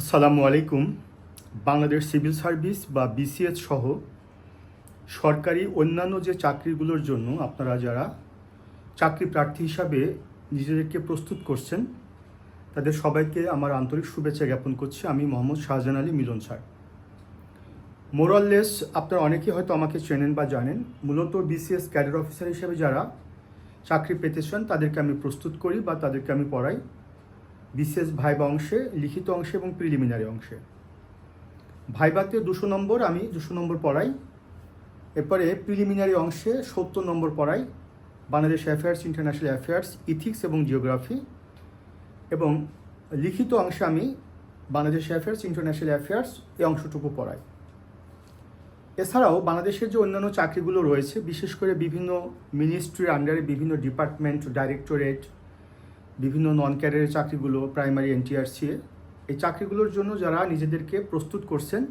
আসসালামু আলাইকুম। Bangladesh civil service বা বিসিএস সহ সরকারি অন্যান্য যে চাকরিগুলোর জন্য আপনারা যারা চাকরি প্রার্থী হিসাবে নিজেদেরকে প্রস্তুত করছেন, তাদের সবাইকে আমার আন্তরিক শুভেচ্ছা জ্ঞাপন করছি। আমি মোহাম্মদ শাহজাহান আলী মিলন স্যার। মোরাললেস আপনারা অনেকেই হয়তো আমাকে চেনেন বা জানেন। মূলত বিসিএস ক্যাডার অফিসার হিসেবে যারা চাকরি পেতে চান তাদেরকে আমি প্রস্তুত করি বা তাদেরকে আমি পড়াই। বিশেষ ভাইবা অংশে, লিখিত অংশে এবং প্রিলিমিনারি অংশে। ভাইবাতে দুশো নম্বর, আমি দুশো নম্বর পড়াই। এরপরে প্রিলিমিনারি অংশে সত্তর নম্বর পড়াই। Bangladesh affairs international affairs ethics এবং জিওগ্রাফি এবং লিখিত অংশে আমি বাংলাদেশ অ্যাফেয়ার্স ইন্টারন্যাশনাল অ্যাফেয়ার্স এই অংশটুকু পড়াই। এছাড়াও বাংলাদেশের যে অন্যান্য চাকরিগুলো রয়েছে, বিশেষ করে বিভিন্ন মিনিস্ট্রির আন্ডারে বিভিন্ন ডিপার্টমেন্ট ডাইরেক্টরেট বিভিন্ন নন ক্যারিয়ারের চাকরিগুলো প্রাইমারি এনটিআরসি এই চাকরিগুলোর জন্য যারা নিজেদেরকে প্রস্তুত করছেন,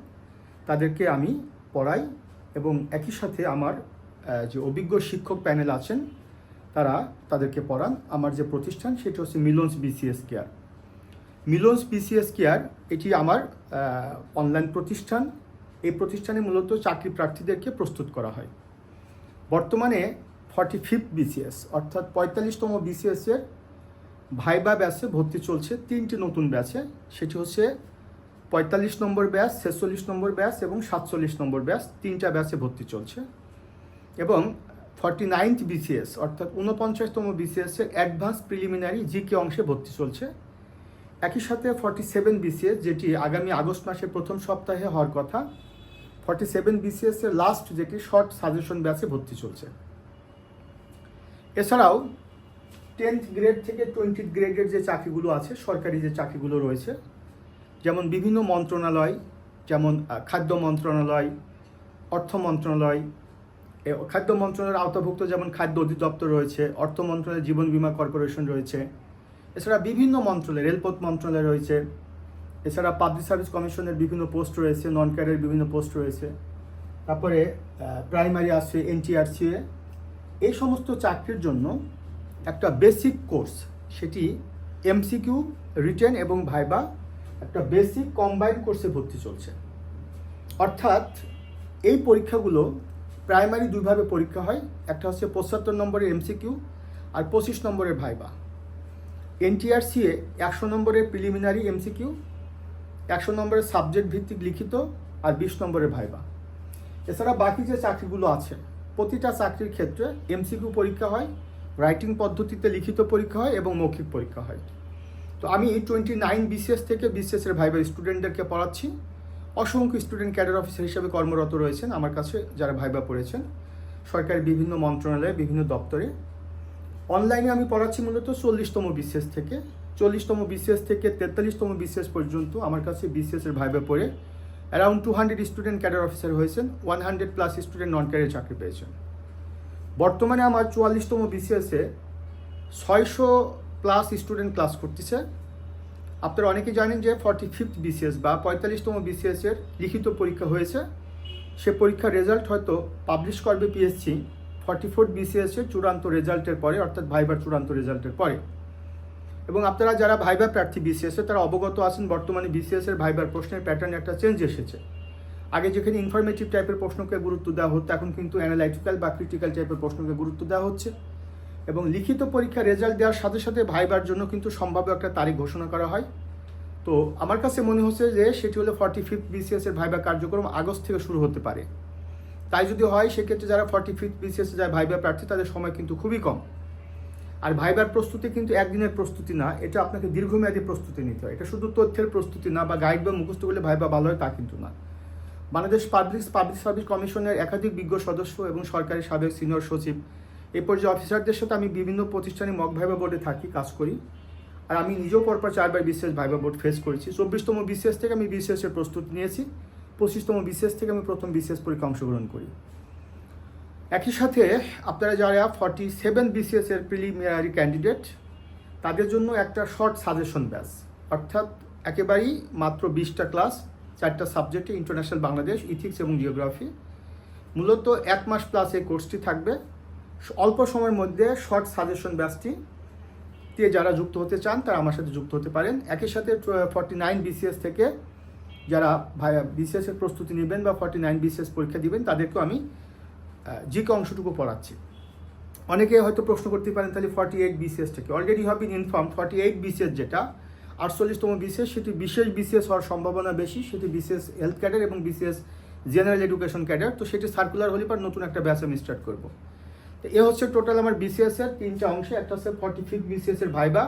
তাদেরকে আমি পড়াই এবং একই সাথে আমার যে অভিজ্ঞ শিক্ষক প্যানেল আছেন, তারা তাদেরকে পড়ান। আমার যে প্রতিষ্ঠান, সেটা হচ্ছে Milon's BCS care. Milon's BCS care, এটি আমার অনলাইন প্রতিষ্ঠান। এই প্রতিষ্ঠানে মূলত চাকরি প্রার্থীদেরকে প্রস্তুত করা হয়। বর্তমানে ফর্টি ফিফথ বিসিএস, অর্থাৎ পঁয়তাল্লিশতম বিসিএসের ভাইবা ব্যাচে ভর্তি চলছে তিনটি নতুন ব্যাচে। সেটি হচ্ছে পঁয়তাল্লিশ নম্বর ব্যাচ, ছেচল্লিশ নম্বর ব্যাচ এবং সাতচল্লিশ নম্বর ব্যাচ তিনটা ব্যাচে ভর্তি চলছে। এবং ফর্টি নাইনথ বিসিএস অর্থাৎ ঊনপঞ্চাশতম বিসিএসের অ্যাডভান্স প্রিলিমিনারি জিকে অংশে ভর্তি চলছে। একই সাথে ফর্টি সেভেন বিসিএস, যেটি আগামী আগস্ট মাসের প্রথম সপ্তাহে হওয়ার কথা, ফর্টি সেভেন বিসিএসের লাস্ট যেটি শর্ট সাজেশন ব্যাচে ভর্তি চলছে। এছাড়াও টেন্থ গ্রেড থেকে টোয়েন্টি গ্রেডের যে চাকরিগুলো আছে, সরকারি যে চাকরিগুলো রয়েছে, যেমন বিভিন্ন মন্ত্রণালয়, যেমন খাদ্য মন্ত্রণালয়, অর্থ মন্ত্রণালয় খাদ্য মন্ত্রণালয়ের আওতাভুক্ত যেমন খাদ্য অধিদপ্তর রয়েছে, অর্থ মন্ত্রণালয়, জীবন বিমা কর্পোরেশন রয়েছে, এছাড়া বিভিন্ন মন্ত্রণালয়, রেলপথ মন্ত্রণালয় রয়েছে, এছাড়া পাবলিক সার্ভিস কমিশনের বিভিন্ন পোস্ট রয়েছে, নন ক্যাডারের বিভিন্ন পোস্ট রয়েছে, তারপরে প্রাইমারি আছে এনটিআরসি এই সমস্ত চাকরির জন্য একটা বেসিক কোর্স সেটি এমসিকিউ রিটেন এবং ভাইবা, একটা বেসিক কম্বাইন কোর্সে ভর্তি চলছে। অর্থাৎ এই পরীক্ষাগুলো প্রাইমারি দুইভাবে পরীক্ষা হয়, একটা হচ্ছে পঁচাত্তর নম্বরের এমসিকিউ আর পঁচিশ নম্বরের ভাইবা। এনটিআরসিএ একশো নম্বরের প্রিলিমিনারি এমসিকিউ একশো নম্বরের সাবজেক্ট ভিত্তিক লিখিত আর বিশ নম্বরের ভাইবা। এছাড়া বাকি যে চাকরিগুলো আছে, প্রতিটা চাকরির ক্ষেত্রে এমসিকিউ পরীক্ষা হয় রাইটিং পদ্ধতিতে লিখিত পরীক্ষা হয় এবং মৌখিক পরীক্ষা হয়। তো আমি টোয়েন্টি নাইন বিসিএস থেকে বিসিএসের ভাইবা স্টুডেন্টদেরকে পড়াচ্ছি। অসংখ্য স্টুডেন্ট ক্যাডার অফিসার হিসেবে কর্মরত রয়েছেন আমার কাছে, যারা ভাইবা পড়েছেন। সরকারি বিভিন্ন মন্ত্রণালয়ে, বিভিন্ন দপ্তরে। অনলাইনে আমি পড়াচ্ছি মূলত চল্লিশতম বিসিএস থেকে। চল্লিশতম বিসিএস থেকে তেতাল্লিশতম বিসিএস পর্যন্ত আমার কাছে বিসিএস এর ভাইবে পড়ে। Around two hundred student cadre officer হয়েছেন one hundred plus student non cadre চাকরি পেয়েছেন। বর্তমানে আমার চুয়াল্লিশতম বিসিএসে ছয়শো প্লাস স্টুডেন্ট ক্লাস করতেছে। আপনারা অনেকে জানেন যে ফর্টি ফিফথ বিসিএস বা পঁয়তাল্লিশতম বিসিএস এর লিখিত পরীক্ষা হয়েছে। সে পরীক্ষার রেজাল্ট হয়তো পাবলিশ করবে পিএসসি ফর্টি ফোর্থ বিসিএস এর চূড়ান্ত রেজাল্টের পরে, অর্থাৎ ভাইবার চূড়ান্ত রেজাল্টের পরে। এবং আপনারা যারা ভাইবার প্রার্থী বিসিএস তারা অবগত আছেন বর্তমানে বিসিএসের ভাইবার প্রশ্নের প্যাটার্নে একটা চেঞ্জ এসেছে। আগে যেখানে ইনফরমেটিভ টাইপের প্রশ্নকে গুরুত্ব দেওয়া হতো, এখন কিন্তু অ্যানালাইটিক্যাল বা ক্রিটিক্যাল টাইপের প্রশ্নকে গুরুত্ব দেওয়া হচ্ছে। এবং লিখিত পরীক্ষা রেজাল্ট দেওয়ার সাথে সাথে ভাইবার জন্য কিন্তু সম্ভাব্য একটা তারিখ ঘোষণা করা হয়। তো আমার কাছে মনে হচ্ছে যে সেটি হলো ফর্টি ফিফথ বিসিএস এর ভাইবা কার্যক্রম আগস্ট থেকে শুরু হতে পারে। তাই যদি হয়, সেক্ষেত্রে যারা ফর্টি ফিফথ বিসিএস যায় ভাইবা প্রার্থী, তাদের সময় কিন্তু খুবই কম। আর ভাইবার প্রস্তুতি কিন্তু একদিনের প্রস্তুতি না, এটা আপনাকে দীর্ঘমেয়াদী প্রস্তুতি নিতে হয়। এটা শুধু তথ্যের প্রস্তুতি না বা গাইড বা মুখস্থ করলে ভাইবা ভালো হয় তা কিন্তু না। বাংলাদেশ পাবলিক পাবলিক সার্ভিস কমিশনের একাধিক বিজ্ঞ সদস্য এবং সরকারি সাবেক সিনিয়র সচিব। এই পর্যায়ে অফিসারদের সাথে আমি বিভিন্ন প্রতিষ্ঠানে মক ভাইবা বোর্ডে থাকি, কাজ করি। আর আমি নিজেও পরপর চারবার বিশেষ ভাইবা বোর্ড ফেস করেছি। চব্বিশতম বিশেষ থেকে আমি বিশেষ এর প্রস্তুতি নিয়েছি। পঁচিশতম বিশেষ থেকে আমি প্রথম বিশেষ পরীক্ষা অংশগ্রহণ করি। একই সাথে আপনারা যারা ফর্টি সেভেন বিসিএসের প্রিলিমিনারি ক্যান্ডিডেট তাদের জন্য একটা শর্ট সাজেশন ব্যাচ অর্থাৎ একেবারেই মাত্র বিশটা ক্লাস চারটা সাবজেক্টে ইন্টারন্যাশনাল বাংলাদেশ ইথিক্স এবং জিওগ্রাফি মূলত এক মাস প্লাস এই কোর্সটি থাকবে। অল্প সময়ের মধ্যে শর্ট সাজেশন ব্যাচটি তে যারা যুক্ত হতে চান, তারা আমার সাথে যুক্ত হতে পারেন। একই সাথে ফর্টি নাইন বিসিএস থেকে যারা বিসিএস এর প্রস্তুতি নেবেন বা ফর্টি নাইন বিসিএস পরীক্ষা দিবেন, তাদেরকেও আমি জিকে অংশটুকু পড়াচ্ছি। অনেকে হয়তো প্রশ্ন করতে পারেন, তাহলে ফর্টি এইট বিসিএস থেকে already have been inform forty eight BCS যেটা আটচল্লিশতম বিসিএস, সেটি বিশেষ বিসিএস হওয়ার সম্ভাবনা বেশি, সেটি বিসিএস হেলথ ক্যাডার এবং বিসিএস জেনারেল এডুকেশন ক্যাডার তো সেটি সার্কুলার হলে পর নতুন একটা ব্যাচ আমি স্টার্ট করব। তো এ হচ্ছে টোটাল আমার বিসিএস এর তিনটা অংশে, একটা হচ্ছে ফর্টি ফিফথ বিসিএস এর ভাইবা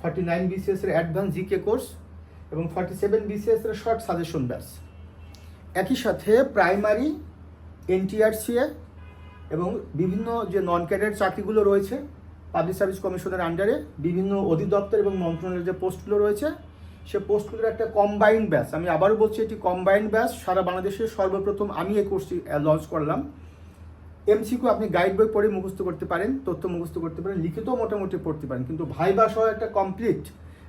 ফর্টি নাইন বিসিএস এর অ্যাডভান্স জিকে কোর্স এবং ফর্টি সেভেন বিসিএস এর শর্ট সাজেশন ব্যাচ একই সাথে প্রাইমারি এনটিআরসিএ এবং বিভিন্ন যে নন ক্যাডার চাকরিগুলো রয়েছে পাবলিক সার্ভিস কমিশনের আন্ডারে বিভিন্ন অধিদপ্তর এবং মন্ত্রণালয়ের যে পোস্টগুলো রয়েছে, সে পোস্টগুলোর একটা কম্বাইন্ড ব্যাচ আমি আবারও বলছি এটি কম্বাইন্ড ব্যাচ সারা বাংলাদেশে সর্বপ্রথম আমি এই কোর্সটি লঞ্চ করলাম। এমসিকিউ আপনি গাইড বই পড়ে মুখস্থ করতে পারেন, তথ্য মুখস্থ করতে পারেন, লিখিত মোটামুটি পড়তে পারেন, কিন্তু ভাইবা সহ একটা কমপ্লিট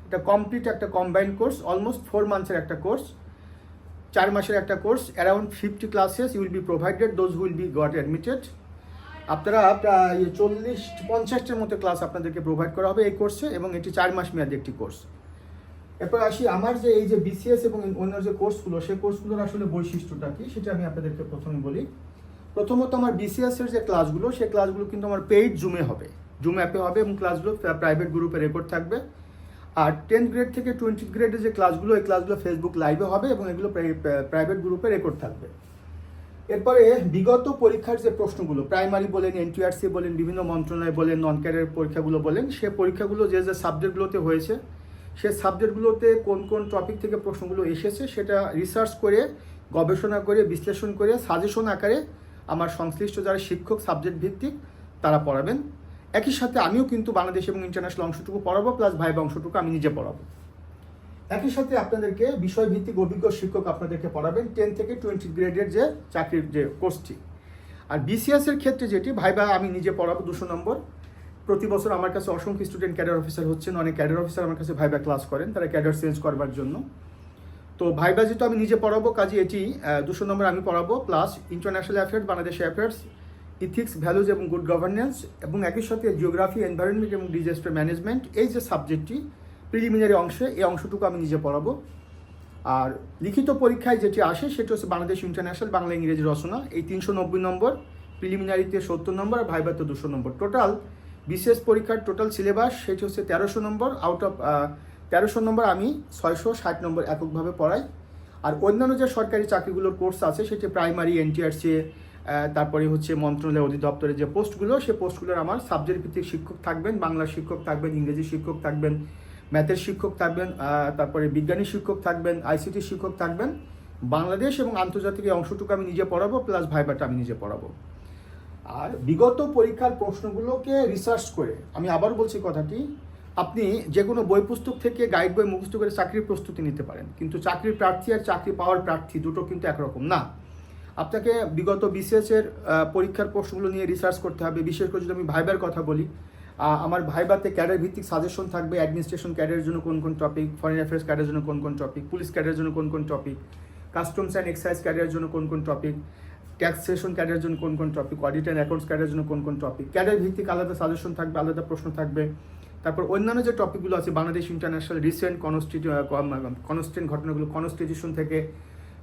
একটা কমপ্লিট একটা কম্বাইন্ড কোর্স অলমোস্ট ফোর মান্থসের একটা কোর্স চার মাসের একটা course around fifty classes will be provided those will be got admitted আপনারা প্রায় চল্লিশ, পঞ্চাশটার মতো ক্লাস আপনাদেরকে প্রোভাইড করা হবে এই কোর্সে এবং এটি চার মাস মেয়াদি একটি কোর্স এরপর আসি, আমার যে এই যে বিসিএস এবং অন্য যে কোর্সগুলো সেই কোর্সগুলোর আসলে বৈশিষ্ট্যটা কি সেটা আমি আপনাদেরকে প্রথমে বলি। প্রথমত আমার বিসিএস এর যে ক্লাসগুলো সেই ক্লাসগুলো কিন্তু আমার পেইড জুমে হবে। জুম অ্যাপে হবে এবং ক্লাসগুলো প্রাইভেট গ্রুপে রেকর্ড থাকবে। আর টেন্থ গ্রেড থেকে টোয়েন্টি গ্রেডের যে ক্লাসগুলো এই ক্লাসগুলো ফেসবুক লাইভে হবে এবং এগুলো প্রাইভেট গ্রুপে রেকর্ড থাকবে। এরপরে বিগত পরীক্ষার যে প্রশ্নগুলো প্রাইমারি বলেন এনটিআরসি বলেন, বিভিন্ন মন্ত্রণালয় বলেন নন ক্যারিয়ার পরীক্ষাগুলো বলেন, সে পরীক্ষাগুলো যে যে সাবজেক্টগুলোতে হয়েছে, সে সাবজেক্টগুলোতে কোন কোন টপিক থেকে প্রশ্নগুলো এসেছে সেটা রিসার্চ করে, গবেষণা করে, বিশ্লেষণ করে সাজেশন আকারে আমার সংশ্লিষ্ট যারা শিক্ষক সাবজেক্ট ভিত্তিক, তারা পড়াবেন। একই সাথে আমিও কিন্তু বাংলাদেশ এবং ইন্টারন্যাশনাল অংশটুকু পড়াবো প্লাস ভাইবা অংশটুকু আমি নিজে পড়াবো। একই সাথে আপনাদেরকে বিষয়ভিত্তিক অভিজ্ঞ শিক্ষক আপনাদেরকে পড়াবেন টেন থেকে টোয়েন্টি গ্রেডের যে চাকরির যে কোর্সটি। আর বিসিএস এর ক্ষেত্রে যেটি ভাইবা আমি নিজে পড়াবো দুশো নম্বর। প্রতি বছর আমার কাছে অসংখ্য স্টুডেন্ট ক্যাডার অফিসার হচ্ছেন, অনেক ক্যাডার অফিসার আমার কাছে ভাইবা ক্লাস করেন, তারা ক্যাডার চেঞ্জ করবার জন্য। তো ভাইবা যেহেতু আমি নিজে পড়াবো, কাজে এটি দুশো নম্বর আমি পড়াবো plus international affairs Bangladesh affairs ethics values এবং গুড গভর্নেন্স এবং একই সাথে জিওগ্রাফি এনভায়রনমেন্ট এবং ডিজাস্টার ম্যানেজমেন্ট এই যে সাবজেক্টটি প্রিলিমিনারি অংশে, এই অংশটুকু আমি নিজে পড়াবো। আর লিখিত পরীক্ষায় যেটি আসে, সেটি হচ্ছে বাংলাদেশ ইন্টারন্যাশনাল বাংলা ইংরেজি রচনা। এই তিনশো নব্বই নম্বর প্রিলিমিনারিতে সত্তর নম্বর আর ভাইবাতে দুশো নম্বর। টোটাল বিশেষ পরীক্ষার টোটাল সিলেবাস সেটি হচ্ছে তেরোশো নম্বর। আউট অফ তেরোশো নম্বর আমি ছয়শো ষাট নম্বর এককভাবে পড়াই। আর অন্যান্য যে সরকারি চাকরিগুলোর কোর্স আছে, সেটি প্রাইমারি এনটিআরসি তারপরে হচ্ছে মন্ত্রণালয় অধিদপ্তরের যে পোস্টগুলো সে পোস্টগুলোর আমার সাবজেক্ট ভিত্তিক শিক্ষক থাকবেন বাংলা শিক্ষক থাকবেন, ইংরেজি শিক্ষক থাকবেন ম্যাথের শিক্ষক থাকবেন তারপরে বিজ্ঞানী শিক্ষক থাকবেন, আইসিটি শিক্ষক থাকবেন। বাংলাদেশ এবং আন্তর্জাতিক এই অংশটুকু আমি নিজে পড়াবো, প্লাস ভাইবাটা আমি নিজে পড়াবো। আর বিগত পরীক্ষার প্রশ্নগুলোকে রিসার্চ করে আমি আবার বলছি কথাটি, আপনি যে কোনো বই পুস্তক থেকে গাইড বই মুখস্থ করে চাকরির প্রস্তুতি নিতে পারেন। কিন্তু চাকরির প্রার্থী আর চাকরি পাওয়ার প্রার্থী দুটো কিন্তু একরকম না। আপনাকে বিগত এর পরীক্ষার প্রশ্নগুলো নিয়ে রিসার্চ করতে হবে। বিশেষ করে যদি আমি ভাইবার কথা বলি আমার ভাইবাতে ক্যাডার ভিত্তিক সাজেশন থাকবে অ্যাডমিনিস্ট্রেশন ক্যাডারের জন্য কোন কোন টপিক ফরেন অ্যাফেয়ার্স ক্যাডারের জন্য কোন কোন টপিক পুলিশ ক্যাডারের জন্য কোন কোন টপিক কাস্টমস অ্যান্ড এক্সাইজ ক্যাডারের জন্য কোন কোন টপিক ট্যাক্সেশন ক্যাডারের জন্য কোন কোন টপিক অডিট অ্যান্ড অ্যাকাউন্টস ক্যাডারের জন্য কোন কোন টপিক ক্যাডার ভিত্তিক আলাদা সাজেশন থাকবে, আলাদা প্রশ্ন থাকবে। তারপর অন্যান্য যে টপিকগুলো আছে, বাংলাদেশ ইন্টারন্যাশনাল রিসেন্ট কনস্টিটিউ কনস্টেন্ট ঘটনাগুলো কনস্টিটিউশন থেকে,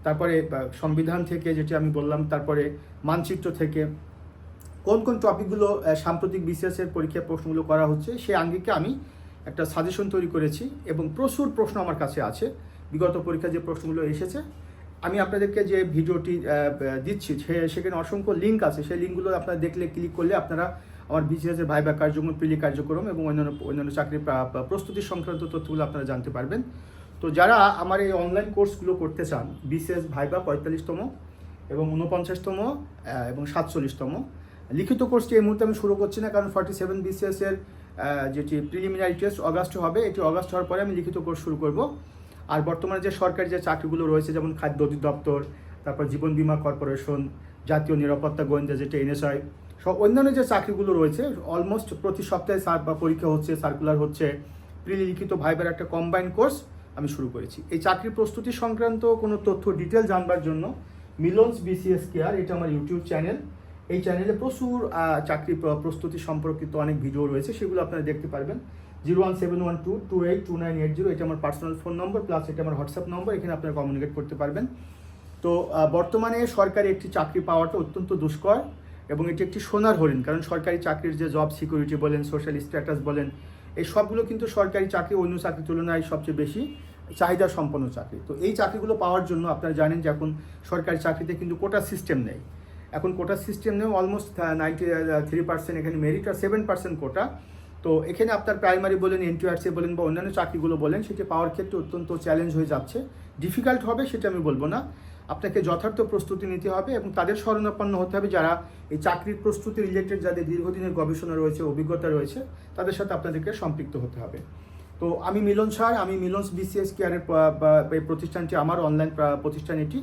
তারপরে সংবিধান থেকে, যেটি আমি বললাম, তারপরে মানচিত্র থেকে কোন কোন টপিকগুলো সাম্প্রতিক বিসিএসের পরীক্ষার প্রশ্নগুলো করা হচ্ছে সেই আঙ্গিকে আমি একটা সাজেশন তৈরি করেছি এবং প্রচুর প্রশ্ন আমার কাছে আছে। বিগত পরীক্ষায় যে প্রশ্নগুলো এসেছে, আমি আপনাদেরকে যে ভিডিওটি দিচ্ছি সেখানে অসংখ্য লিঙ্ক আছে। সেই লিঙ্কগুলো আপনারা দেখলে ক্লিক করলে আপনারা আমার বিসিএসের ভাইবা কার্যক্রম, প্রিলি কার্যক্রম এবং অন্যান্য অন্যান্য চাকরির প্রস্তুতি সংক্রান্ত তথ্যগুলো আপনারা জানতে পারবেন। তো যারা আমার এই অনলাইন কোর্সগুলো করতে চান, বিসিএস ভাইবা পঁয়তাল্লিশতম এবং উনপঞ্চাশতম এবং সাতচল্লিশতম লিখিত কোর্সটি এই মুহূর্তে আমি শুরু করছি না, কারণ ফর্টি সেভেন বিসিএস এর যেটি প্রিলিমিনারি টেস্ট অগাস্ট হবে, এটি অগাস্ট হওয়ার পরে আমি লিখিত কোর্স শুরু করব। আর বর্তমানে যে সরকারি যে চাকরিগুলো রয়েছে, যেমন খাদ্য অধিদপ্তর, তারপর জীবন বীমা কর্পোরেশন, জাতীয় নিরাপত্তা গোয়েন্দা, যেটা এনএসআই সব অন্যান্য যে চাকরিগুলো রয়েছে অলমোস্ট প্রতি সপ্তাহে সার বা পরীক্ষা হচ্ছে সার্কুলার হচ্ছে প্রিলি লিখিত ভাইবার একটা কম্বাইন কোর্স আমি শুরু করেছি। এই চাকরি প্রস্তুতি সংক্রান্ত কোনো তথ্য ডিটেল জানবার জন্য মিলনস বিসিএস কেয়ার এটা আমার ইউটিউব চ্যানেল এই চ্যানেলে প্রচুর চাকরি প্রস্তুতি সম্পর্কিত অনেক ভিডিও রয়েছে, সেগুলো আপনারা দেখতে পারবেন। Zero one seven one two two eight two nine eight zero, এটা আমার পার্সোনাল ফোন নম্বর প্লাস এটা আমার হোয়াটসঅ্যাপ নম্বর এখানে আপনারা কমিউনিকেট করতে পারবেন। তো বর্তমানে সরকারি একটি চাকরি পাওয়াটা অত্যন্ত দুষ্কর এবং এটি একটি সোনার হরিণ, কারণ সরকারি চাকরির যে জব সিকিউরিটি বলেন সোশ্যাল স্ট্যাটাস বলেন, এই সবগুলো কিন্তু সরকারি চাকরি, অন্য চাকরির তুলনায় সবচেয়ে বেশি চাহিদা সম্পন্ন চাকরি। তো এই চাকরিগুলো পাওয়ার জন্য আপনারা জানেন যে এখন সরকারি চাকরিতে কিন্তু কোটা সিস্টেম নেই। এখন কোটা সিস্টেম নেই অলমোস্ট নাইনটি থ্রি পার্সেন্ট এখানে মেরিট আর সেভেন পার্সেন্ট কোটা। তো এখানে আপনার প্রাইমারি বলেন এনটিআরসি বলেন বা অন্যান্য চাকরিগুলো বলেন, সেটি পাওয়ার ক্ষেত্রে অত্যন্ত চ্যালেঞ্জ হয়ে যাচ্ছে। ডিফিকাল্ট হবে সেটা আমি বলব না। আপনাকে যথার্থ প্রস্তুতি নিতে হবে এবং তাদের শরণাপন্ন হতে হবে যারা এই চাকরির প্রস্তুতি রিলেটেড যাদের দীর্ঘদিনের গবেষণা রয়েছে, অভিজ্ঞতা রয়েছে, তাদের সাথে আপনাদেরকে সম্পৃক্ত হতে হবে। তো আমি মিলন স্যার, আমি মিলন বিসিএস কেয়ারের প্রতিষ্ঠানটি, আমার অনলাইন প্রতিষ্ঠান এটি।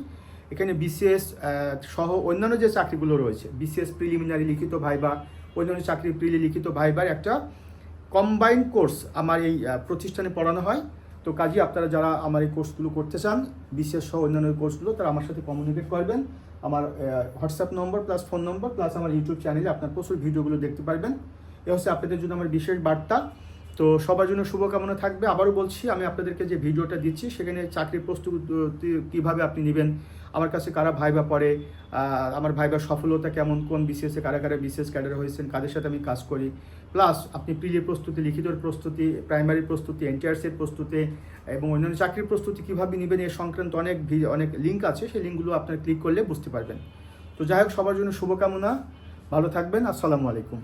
এখানে বিসিএস সহ অন্যান্য যে চাকরিগুলো রয়েছে বিসিএস প্রিলিমিনারি লিখিত ভাইবা, অন্যান্য চাকরি প্রিলি লিখিত ভাইবার একটা কম্বাইন্ড কোর্স আমার এই প্রতিষ্ঠানে পড়ানো হয়। তো কাজে, আপনারা যারা আমার এই কোর্সগুলো করতে চান বিশেষ সহ অন্যান্য কোর্সগুলো তারা আমার সাথে কমিউনিকেট করবেন। আমার WhatsApp number plus phone number plus আমার ইউটিউব চ্যানেলে আপনার প্রচুর ভিডিওগুলো দেখতে পারবেন। এ হচ্ছে আপনাদের জন্য আমার বিশেষ বার্তা। তো সবার জন্য শুভকামনা থাকবে। আবারও বলছি, আমি আপনাদেরকে যে ভিডিওটা দিচ্ছি, সেখানে চাকরির প্রস্তুতি কীভাবে আপনি নেবেন, আমার কাছে কারা ভাইবা পড়ে আমার ভাইবার সফলতা কেমন, কোন বিসিএসে কারা কারা বিসিএস ক্যাডার হয়েছেন, কাদের সাথে আমি কাজ করি। প্লাস আপনি প্রিলির প্রস্তুতি, লিখিতর প্রস্তুতি প্রাইমারি প্রস্তুতি এনটিআরসির প্রস্তুতি, এবং অন্যান্য চাকরির প্রস্তুতি কীভাবে নেবেন, এ সংক্রান্ত অনেক অনেক লিঙ্ক আছে, সেই লিঙ্কগুলো আপনার ক্লিক করলে বুঝতে পারবেন। তো যাই হোক, সবার জন্য শুভকামনা, ভালো থাকবেন, আসসালামু আলাইকুম।